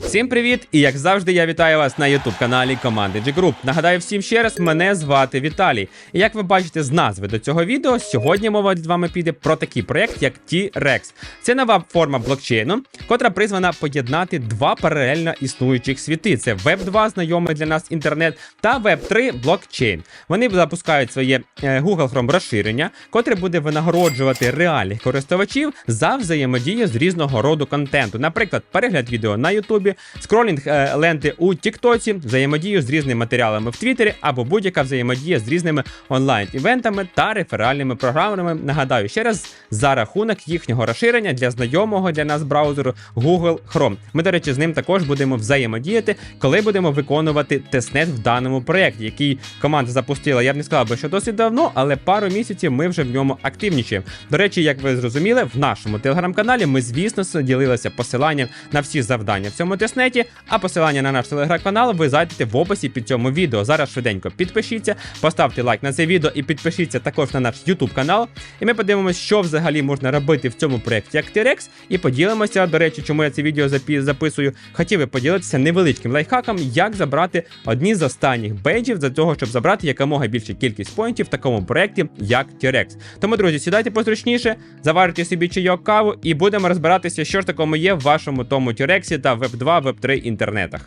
Всім привіт! І як завжди, я вітаю вас на youtube каналі команди G Group. Нагадаю всім ще раз, мене звати Віталій. І як ви бачите з назви до цього відео, сьогодні мова з вами піде про такий проект, як T-Rex. Це нова форма блокчейну, котра призвана поєднати два паралельно існуючих світи: це Web 2, знайомий для нас інтернет, та Web 3 блокчейн. Вони запускають своє е, Google Chrome розширення, котре буде винагороджувати реальних користувачів за взаємодію з різного роду контенту. Наприклад, перегляд відео на Ютубі, скролінг е, ленти у Тіктоці, взаємодію з різними матеріалами в Твіттері або будь-яка взаємодія з різними онлайн-івентами та реферальними програмами. Нагадаю ще раз за рахунок їхнього розширення для знайомого для нас браузеру Google Chrome. Ми, до речі, з ним також будемо взаємодіяти, коли будемо виконувати тестнет в даному проєкті, який команда запустила. Я б не сказав би, що досить давно, але пару місяців ми вже в ньому активнічаємо. До речі, як ви зрозуміли, в нашому телеграм-каналі ми, звісно, ділилися посиланням на всі завдання в цьому Теснеті, а посилання на наш телеграм-канал ви зайдете в описі під цьому відео. Зараз швиденько підпишіться, поставте лайк на це відео і підпишіться також на наш YouTube канал. І ми подивимося, що взагалі можна робити в цьому проєкті ActiRex. І поділимося, до речі, чому я це відео записую. Хотів би поділитися невеличким лайфхаком, як забрати одні з останніх бейджів для того, щоб забрати якомога більше кількість поінтів в такому проєкті, як T-Rex. Тому, друзі, сідайте позручніше, заварите собі чайок каву і будемо розбиратися, що ж такому є в вашому тому T-Rex та Web2. Web3 інтернетах.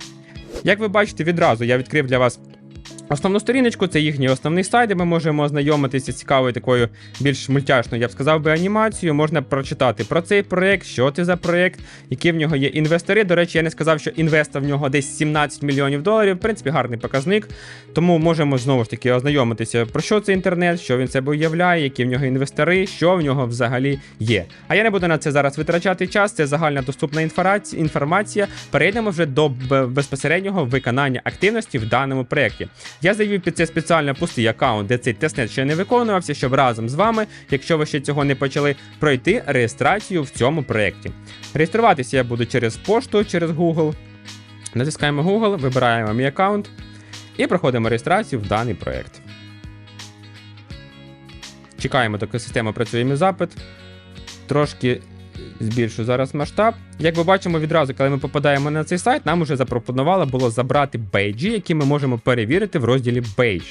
Як ви бачите, відразу я відкрив для вас основну сторіночку, це їхній основний сайт, де ми можемо ознайомитися з цікавою такою більш мультяшною, я б сказав би, анімацією. Можна прочитати про цей проект, що це за проект, які в нього є інвестори. До речі, я не сказав, що інвеста в нього десь 17 мільйонів доларів. В принципі, гарний показник. Тому можемо знову ж таки ознайомитися, про що це інтернет, що він себе уявляє, які в нього інвестори, що в нього взагалі є. А я не буду на це зараз витрачати час. Це загальна доступна інформація. Перейдемо вже до безпосереднього виконання активності в даному проєкті. Я завів під це спеціально пустий аккаунт, де цей тестнет ще не виконувався, щоб разом з вами, якщо ви ще цього не почали, пройти реєстрацію в цьому проєкті. Реєструватися я буду через пошту, через Google. Натискаємо Google, вибираємо мій аккаунт і проходимо реєстрацію в даний проєкт. Чекаємо, доки система працює мій запит. Трошки збільшу зараз масштаб. Як ми бачимо відразу, коли ми попадаємо на цей сайт, нам уже запропонувало було забрати бейджі, які ми можемо перевірити в розділі бейдж.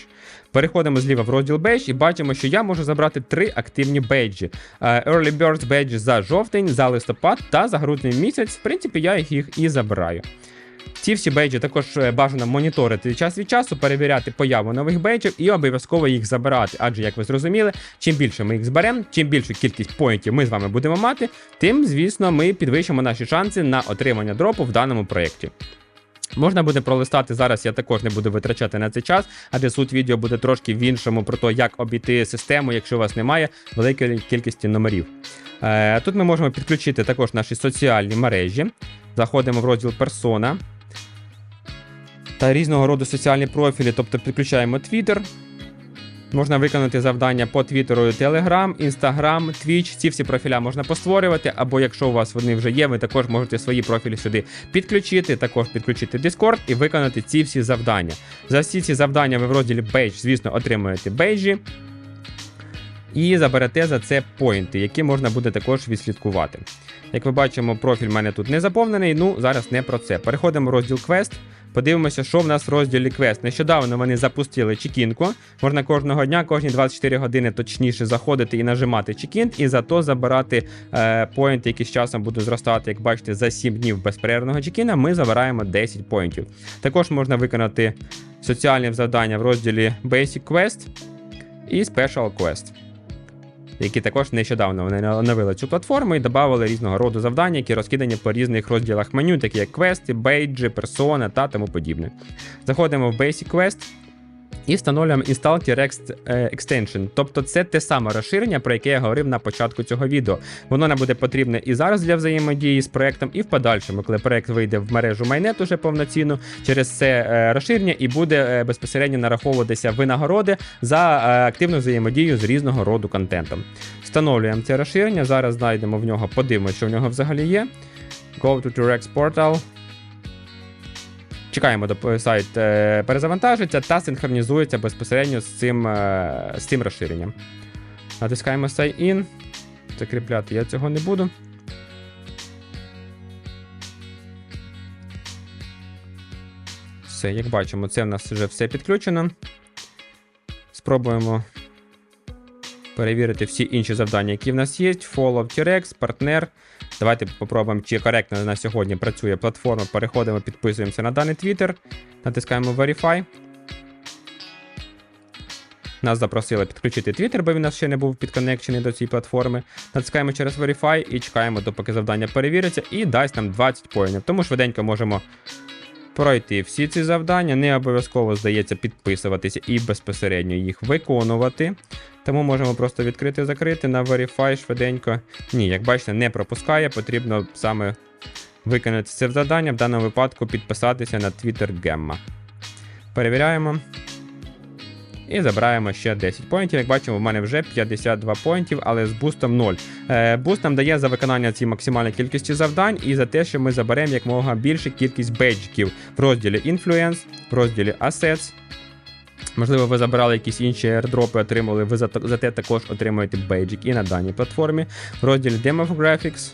Переходимо зліва в розділ бейдж і бачимо, що я можу забрати три активні бейджі: Е, Early Birds бейдж за жовтень, за листопад та за грудний місяць. В принципі, я їх і забираю. Ці всі бейджі також е, бажано моніторити час від часу, перевіряти появу нових бейджів і обов'язково їх забирати. Адже, як ви зрозуміли, чим більше ми їх зберемо, чим більшу кількість поінтів ми з вами будемо мати, тим, звісно, ми підвищимо наші шанси на отримання дропу в даному проєкті. Можна буде пролистати зараз, я також не буду витрачати на цей час, адже суть відео буде трошки в іншому про те, як обійти систему, якщо у вас немає великої кількості номерів. Е, тут ми можемо підключити також наші соціальні мережі. Заходимо в розділ персона та різного роду соціальні профілі, тобто підключаємо Twitter. Можна виконати завдання по Твіттеру, Telegram, Instagram, Twitch. Ці всі профіля можна постворювати, або якщо у вас вони вже є, ви також можете свої профілі сюди підключити, також підключити Discord і виконати ці всі завдання. За всі ці завдання ви в розділі Badge, звісно, отримуєте бейджі. І заберете за це поінти, які можна буде також відслідкувати. Як ви бачимо, профіль в мене тут не заповнений, ну зараз не про це. Переходимо в розділ Квест. Подивимося, що в нас в розділі Квест. Нещодавно вони запустили чекінку. Можна кожного дня, кожні 24 години точніше заходити і нажимати чекін, і зато забирати е, поінти, які з часом будуть зростати. Як бачите, за 7 днів безперервного чекіна ми забираємо 10 поінтів. Також можна виконати соціальні завдання в розділі Basic Quest і Special Quest які також нещодавно вони оновили цю платформу і додали різного роду завдання, які розкидані по різних розділах меню, такі як квести, бейджі, персона та тому подібне. Заходимо в Basic Quest. І встановлюємо Install T-Rex е, Extension. Тобто це те саме розширення, про яке я говорив на початку цього відео. Воно нам буде потрібне і зараз для взаємодії з проектом, і в подальшому, коли проект вийде в мережу Майнет уже повноцінно, через це е, розширення і буде е, безпосередньо нараховуватися винагороди за активну взаємодію з різного роду контентом. Встановлюємо це розширення. Зараз знайдемо в нього, подивимося, що в нього взагалі є. Go to T-Rex Portal. Чекаємо, доки сайт е, перезавантажиться та синхронізується безпосередньо з цим, е, з цим розширенням. Натискаємо Sign In. Закріпляти я цього не буду. Все, як бачимо, це в нас вже все підключено. Спробуємо перевірити всі інші завдання, які в нас є. Follow T-Rex, партнер. Давайте попробуємо, чи коректно на сьогодні працює платформа. Переходимо, підписуємося на даний Twitter, натискаємо Verify. Нас запросили підключити Twitter, бо він нас ще не був підконекчений до цієї платформи. Натискаємо через Verify і чекаємо, допоки завдання перевіриться, і дасть нам 20 поінів. Тому швиденько можемо пройти всі ці завдання. Не обов'язково здається підписуватися і безпосередньо їх виконувати. Тому можемо просто відкрити закрити на Verify швиденько. Ні, як бачите, не пропускає, потрібно саме виконати це завдання, в даному випадку підписатися на Twitter Gemma. Перевіряємо. І забираємо ще 10 поінтів. Як бачимо, в мене вже 52 поінтів, але з бустом 0. Е, буст нам дає за виконання цієї максимальної кількості завдань і за те, що ми заберемо якомога більше кількість бейджиків в розділі Influence, в розділі Assets. Можливо, ви забирали якісь інші airdropи, отримали, ви зате за те також отримуєте бейджик і на даній платформі. В розділі Demographics.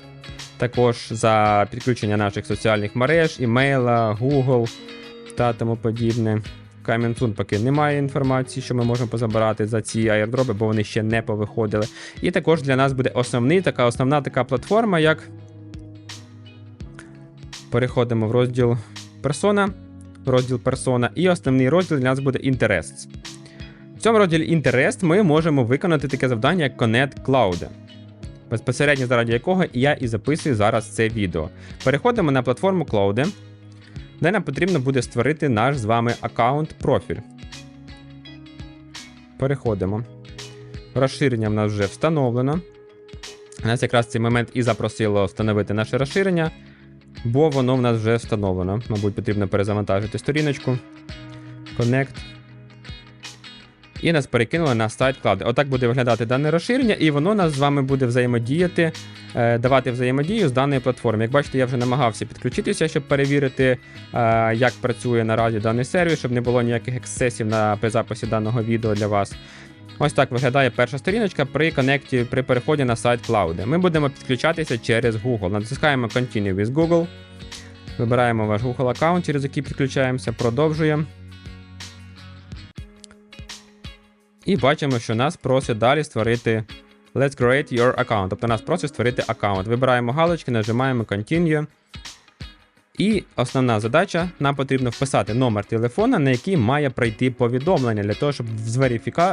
Також за підключення наших соціальних мереж, імейла, Google та тому подібне. Кам'янцун поки немає інформації, що ми можемо позабирати за ці аірдропи, бо вони ще не повиходили. І також для нас буде основний, така основна така платформа, як переходимо в розділ персона, розділ персона, і основний розділ для нас буде Interests. В цьому розділі Interest ми можемо виконати таке завдання, як Connect Cloud. Безпосередньо заради якого я і записую зараз це відео. Переходимо на платформу Cloud, де нам потрібно буде створити наш з вами аккаунт профіль. Переходимо. Розширення в нас вже встановлено. Нас якраз цей момент і запросило встановити наше розширення, бо воно в нас вже встановлено. Мабуть, потрібно перезавантажити сторіночку. Connect. І нас перекинули на сайт Cloud. Отак буде виглядати дане розширення, і воно нас з вами буде взаємодіяти, е, давати взаємодію з даної платформи. Як бачите, я вже намагався підключитися, щоб перевірити, е, як працює наразі даний сервіс, щоб не було ніяких ексцесів на при записі даного відео для вас. Ось так виглядає перша сторіночка при коннекті, при переході на сайт Cloud. Ми будемо підключатися через Google. Натискаємо Continue with Google. Вибираємо ваш Google аккаунт, через який підключаємося, продовжуємо. І бачимо, що нас просить далі створити Let's create your account. Тобто нас просить створити аккаунт. Вибираємо галочки, нажимаємо Continue. І основна задача: нам потрібно вписати номер телефона, на який має прийти повідомлення, для того, щоб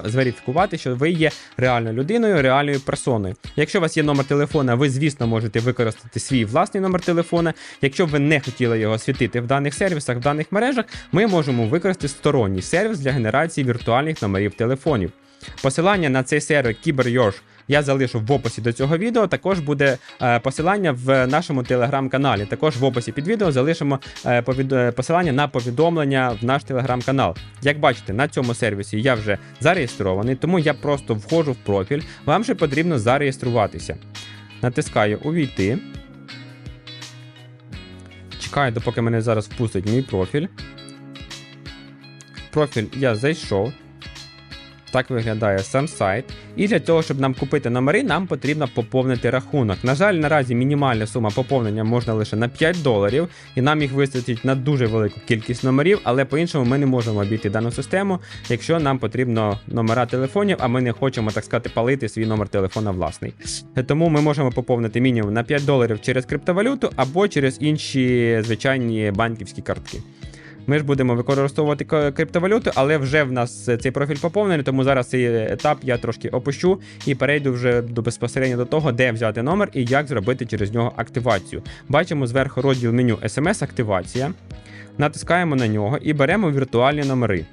зверифікувати, що ви є реальною людиною, реальною персоною. Якщо у вас є номер телефона, ви, звісно, можете використати свій власний номер телефона. Якщо ви не хотіли його світити в даних сервісах, в даних мережах, ми можемо використати сторонній сервіс для генерації віртуальних номерів телефонів. Посилання на цей сервер KyberYosh я залишу в описі до цього відео. Також буде е, посилання в нашому телеграм-каналі. Також в описі під відео залишимо е, е, посилання на повідомлення в наш телеграм-канал. Як бачите, на цьому сервісі я вже зареєстрований, тому я просто входжу в профіль. Вам же потрібно зареєструватися. Натискаю Увійти. Чекаю, допоки мене зараз впустить мій профіль. Профіль я зайшов. Так виглядає сам сайт. І для того, щоб нам купити номери, нам потрібно поповнити рахунок. На жаль, наразі мінімальна сума поповнення можна лише на 5 доларів, і нам їх вистачить на дуже велику кількість номерів, але по-іншому ми не можемо обійти дану систему, якщо нам потрібно номера телефонів, а ми не хочемо, так сказати, палити свій номер телефона власний. Тому ми можемо поповнити мінімум на 5 доларів через криптовалюту або через інші звичайні банківські картки. Ми ж будемо використовувати криптовалюту, але вже в нас цей профіль поповнений, тому зараз цей етап я трошки опущу і перейду вже до безпосередньо до того, де взяти номер і як зробити через нього активацію. Бачимо зверху розділ меню SMS-активація. Натискаємо на нього і беремо віртуальні номери.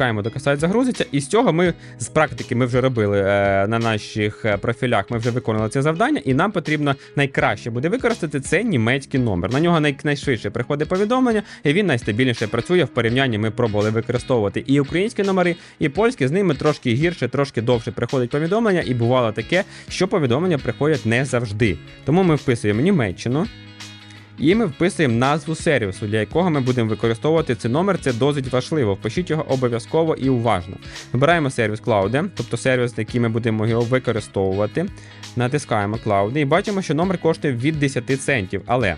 Чекаємо, доки сайт загрузиться, і з цього ми з практики ми вже робили е, на наших е, профілях. Ми вже виконали це завдання, і нам потрібно найкраще буде використати це німецький номер. На нього най- найшвидше приходить повідомлення, і він найстабільніше працює в порівнянні. Ми пробували використовувати і українські номери, і польські. З ними трошки гірше, трошки довше приходить повідомлення, і бувало таке, що повідомлення приходять не завжди. Тому ми вписуємо Німеччину. І ми вписуємо назву сервісу, для якого ми будемо використовувати цей номер. Це досить важливо. Впишіть його обов'язково і уважно. Вибираємо сервіс Cloud, тобто сервіс, який ми будемо його використовувати. Натискаємо Cloud і бачимо, що номер коштує від 10 центів. Але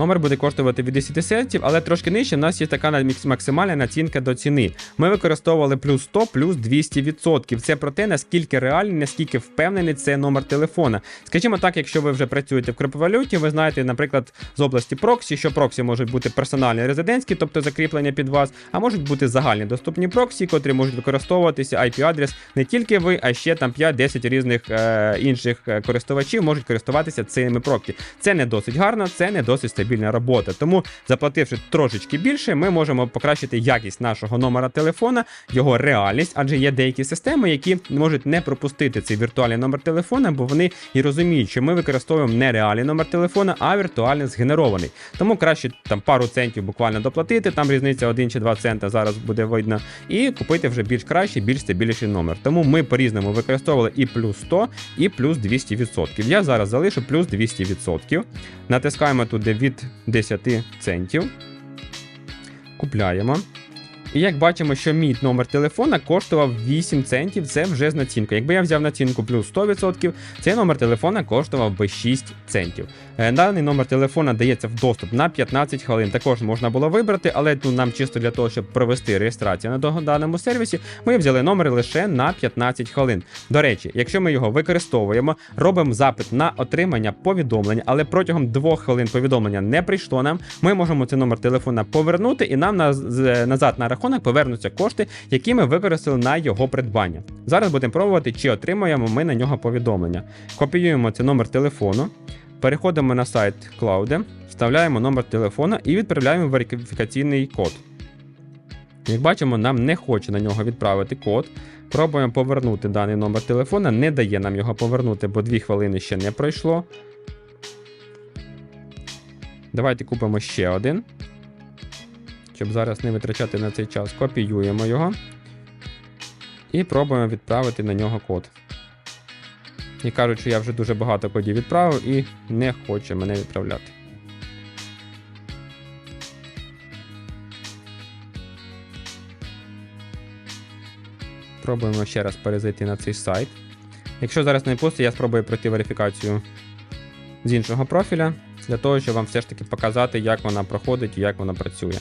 Номер буде коштувати від 10 центів, але трошки нижче. У нас є така максимальна націнка до ціни. Ми використовували плюс 100, плюс 200%. Це про те, наскільки реальний, наскільки впевнений це номер телефона. Скажімо так, якщо ви вже працюєте в криптовалюті, ви знаєте, наприклад, з області проксі, що проксі можуть бути персональні резидентські, тобто закріплення під вас, а можуть бути загальні доступні проксі, котрі можуть використовуватися IP-адрес не тільки ви, а ще там 5-10 різних е, інших е, користувачів можуть користуватися цими проксі. Це не досить гарно, це не досить стабільна робота. Тому, заплативши трошечки більше, ми можемо покращити якість нашого номера телефона, його реальність, адже є деякі системи, які можуть не пропустити цей віртуальний номер телефона, бо вони і розуміють, що ми використовуємо не реальний номер телефона, а віртуально згенерований. Тому краще там пару центів буквально доплатити, там різниця 1 чи 2 цента зараз буде видно, і купити вже більш кращий, більш стабільніший номер. Тому ми по-різному використовували і плюс 100, і плюс 200%. Я зараз залишу плюс 200%. Натискаємо туди від 10 центів. Купляємо. І як бачимо, що мій номер телефона коштував 8 центів, це вже з націнкою. Якби я взяв націнку плюс 100%, цей номер телефона коштував би 6 центів. Е, Даний номер телефона дається в доступ на 15 хвилин. Також можна було вибрати, але тут нам чисто для того, щоб провести реєстрацію на даному сервісі, ми взяли номер лише на 15 хвилин. До речі, якщо ми його використовуємо, робимо запит на отримання повідомлення, але протягом 2 хвилин повідомлення не прийшло нам, ми можемо цей номер телефона повернути, і нам на, назад на рахунок повернуться кошти, які ми використали на його придбання. Зараз будемо пробувати, чи отримуємо ми на нього повідомлення. Копіюємо цей номер телефону, переходимо на сайт Cloud, вставляємо номер телефона і відправляємо верифікаційний код. Як бачимо, нам не хоче на нього відправити код. Пробуємо повернути даний номер телефона, не дає нам його повернути, бо 2 хвилини ще не пройшло. Давайте купимо ще один. Щоб зараз не витрачати на цей час, копіюємо його і пробуємо відправити на нього код. І кажуть, що я вже дуже багато кодів відправив і не хоче мене відправляти. Пробуємо ще раз перезайти на цей сайт. Якщо зараз не пусто, я спробую пройти верифікацію з іншого профіля, для того, щоб вам все ж таки показати, як вона проходить і як вона працює.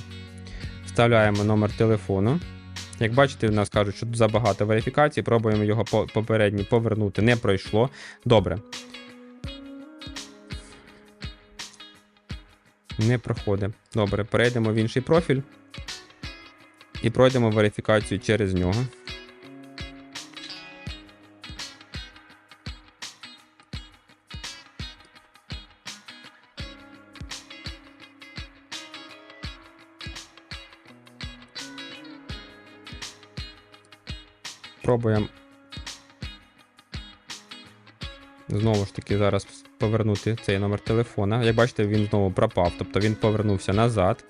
Вставляємо номер телефону. Як бачите, в нас кажуть, що забагато верифікацій, пробуємо його попередні повернути, не пройшло. Добре. Не проходить. Добре, перейдемо в інший профіль і пройдемо верифікацію через нього. Пробуємо. Знову ж таки, зараз повернути цей номер телефона. Як бачите, він знову пропав, тобто він повернувся назад.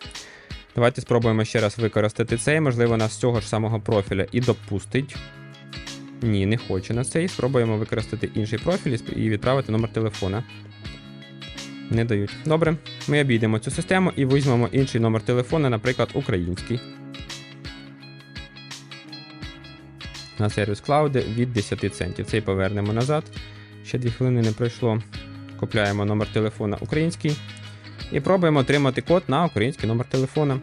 Давайте спробуємо ще раз використати цей, можливо, нас з цього ж самого профіля і допустить. Ні, не хоче на цей. Спробуємо використати інший профіль і відправити номер телефона. Не дають. Добре, ми обійдемо цю систему і візьмемо інший номер телефона, наприклад, український. На сервіс Cloud від 10 центів. Цей повернемо назад. Ще 2 хвилини не пройшло. Купляємо номер телефона український і пробуємо отримати код на український номер телефона.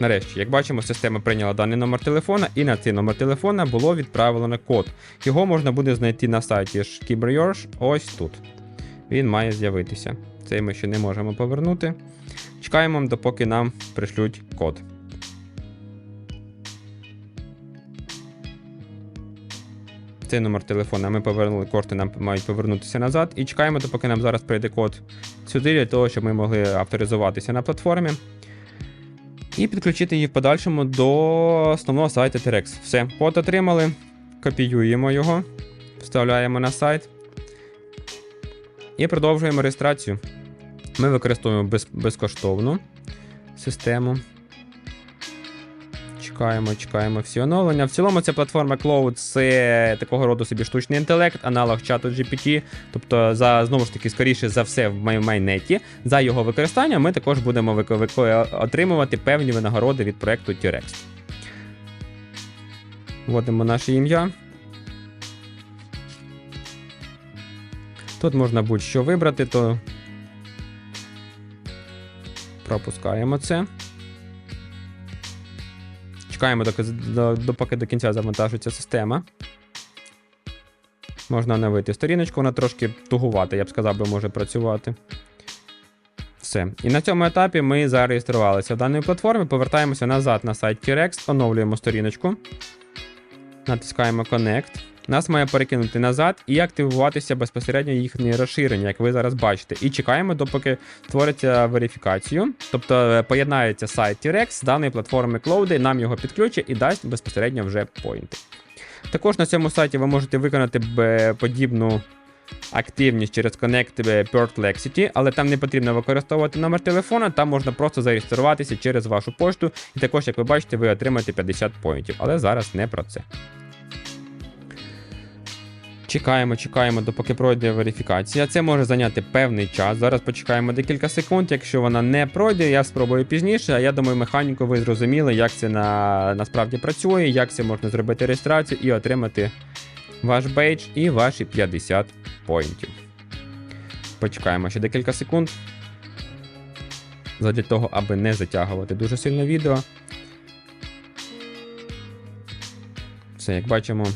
Нарешті, як бачимо, система прийняла даний номер телефона, і на цей номер телефона було відправлено код. Його можна буде знайти на сайті Skibber ось тут. Він має з'явитися. Цей ми ще не можемо повернути. Чекаємо, допоки нам пришлють код. Цей номер телефона ми повернули, кошти нам мають повернутися назад. І чекаємо, допоки нам зараз прийде код сюди, для того, щоб ми могли авторизуватися на платформі. І підключити її в подальшому до основного сайту T-Rex. Все, код отримали, копіюємо його, вставляємо на сайт і продовжуємо реєстрацію. Ми використовуємо без, безкоштовну систему. Чекаємо, чекаємо всі оновлення. В цілому ця платформа Cloud це такого роду собі штучний інтелект, аналог чату GPT. Тобто, за знову ж таки, скоріше за все, в майнеті. За його використання ми також будемо отримувати певні винагороди від проекту T-Rex. Вводимо наше ім'я. Тут можна будь-що вибрати, то Пропускаємо це. Чекаємо, доки, до, допоки до кінця завантажиться система. Можна навити сторіночку, вона трошки тугувата, я б сказав, би може працювати. Все. І на цьому етапі ми зареєструвалися в даної платформі, повертаємося назад на сайт T-Rex, оновлюємо сторіночку. Натискаємо Connect. Нас має перекинути назад і активуватися безпосередньо їхнє розширення, як ви зараз бачите. І чекаємо, допоки створиться верифікацію. Тобто е, поєднається сайт T-Rex з даної платформи Cloud, нам його підключить і дасть безпосередньо вже поінти. Також на цьому сайті ви можете виконати подібну активність через Connect Port Lexity, але там не потрібно використовувати номер телефона, там можна просто зареєструватися через вашу пошту. І також, як ви бачите, ви отримаєте 50 поінтів. Але зараз не про це. Чекаємо, чекаємо, допоки пройде верифікація. Це може зайняти певний час. Зараз почекаємо декілька секунд. Якщо вона не пройде, я спробую пізніше. А я думаю, механіку ви зрозуміли, як це на... насправді працює, як це можна зробити реєстрацію і отримати ваш бейдж і ваші 50 поінтів. Почекаємо ще декілька секунд. Задля того, аби не затягувати дуже сильно відео. Все, як бачимо.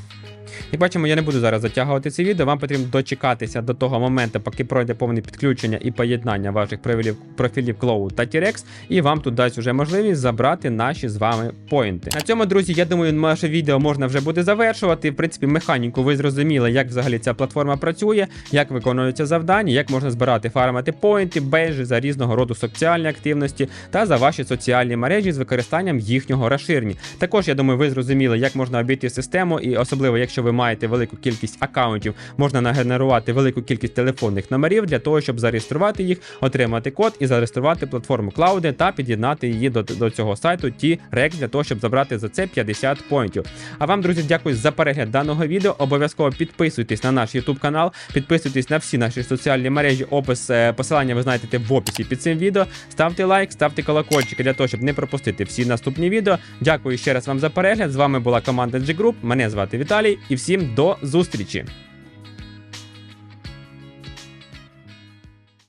Як бачимо, я не буду зараз затягувати це відео. Вам потрібно дочекатися до того моменту, поки пройде повне підключення і поєднання ваших профілів, профілів Cloud та T-Rex, і вам тут дасть вже можливість забрати наші з вами поінти. На цьому, друзі, я думаю, наше відео можна вже буде завершувати. В принципі, механіку ви зрозуміли, як взагалі ця платформа працює, як виконуються завдання, як можна збирати фармити поінти, бейджі за різного роду соціальні активності та за ваші соціальні мережі з використанням їхнього розширення. Також я думаю, ви зрозуміли, як можна обійти систему, і особливо, якщо ви маєте велику кількість аккаунтів, можна нагенерувати велику кількість телефонних номерів для того, щоб зареєструвати їх, отримати код і зареєструвати платформу Cloud та під'єднати її до, до цього сайту T-Rex для того, щоб забрати за це 50 поінтів. А вам, друзі, дякую за перегляд даного відео. Обов'язково підписуйтесь на наш YouTube канал, підписуйтесь на всі наші соціальні мережі. Опис е, посилання ви знайдете в описі під цим відео. Ставте лайк, ставте колокольчики для того, щоб не пропустити всі наступні відео. Дякую ще раз вам за перегляд. З вами була команда G Group. Мене звати Віталій, і всім до зустрічі!